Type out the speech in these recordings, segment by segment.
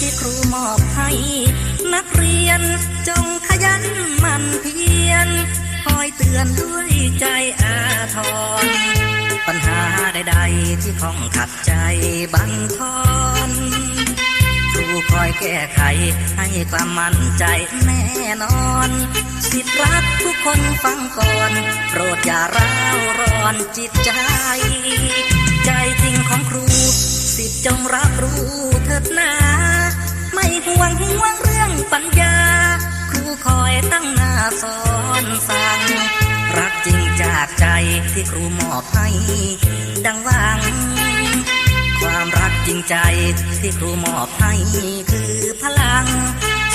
ที่ครูมอบให้ นักเรียนจงขยันหมั่นเพียรคอยเตือนด้วยใจอาทร ปัญหาใดๆที่ข้องขัดใจบันทอนครูคอยแก้ไขให้ความมั่นใจแน่นอน สิทธิรักทุกคนฟังก่อน โปรดอย่าร้าวร้อนจิตใจ ใจจริงของครูสิทธิจงรับรู้เถิดนา ไม่ห่วงห่วงเรื่องปัญญา ครูคอยตั้งหน้าสอนสั่งรักจริงจากใจที่ครูมอบให้ ดังหวัง ความรักจริงใจที่ครูมอบให้คือพลัง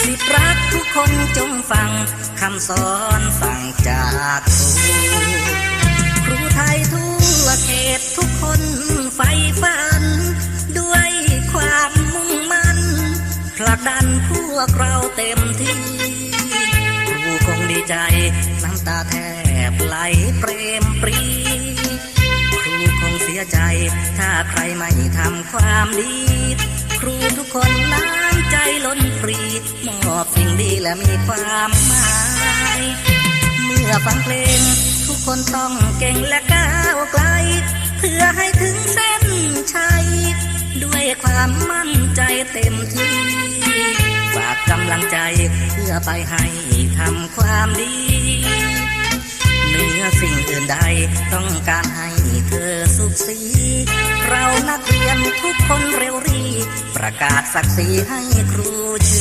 สิทธิ์รักทุกคนจงฟังคำสอนสั่งจากครูครูไทยทั่ว ลักดันพวกเราเต็มที่ครูคงดีใจ น้ำตาแทบไหลเปรมปรีครูคงเสียใจ ถ้าใครไม่ทำความดี ครูทุกคนน้ำใจล้นปรีมอบสิ่งดีและมีความหมาย เมื่อฟังเพลง ทุกคนต้องเก่งและก้าวไกล เพื่อให้ถึงเส้นชัย ด้วยความมั่นใจเต็มที่ เพื่อไปให้ทำความดีเหนือสิ่งอื่นใดต้องการให้เธอสุขสี เรานักเรียนทุกคนเร็วรี ประกาศศักดิ์ศรีให้ครูชื่อ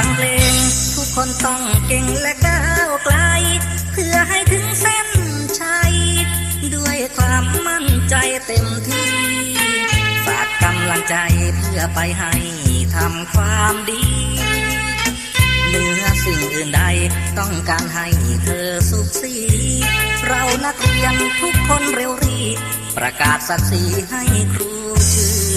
ฟังเพลง ทุกคนต้องเก่งและก้าวไกล เพื่อให้ถึงเส้นชัย ด้วยความมั่นใจเต็มที่ ฝากกำลังใจเพื่อไปให้ทำความดีเหนือสิ่งอื่นใดต้องการให้เธอสุขสีเรานักเรียนทุกคนเร็วรี ประกาศศักดิ์ศรีให้ครูชื่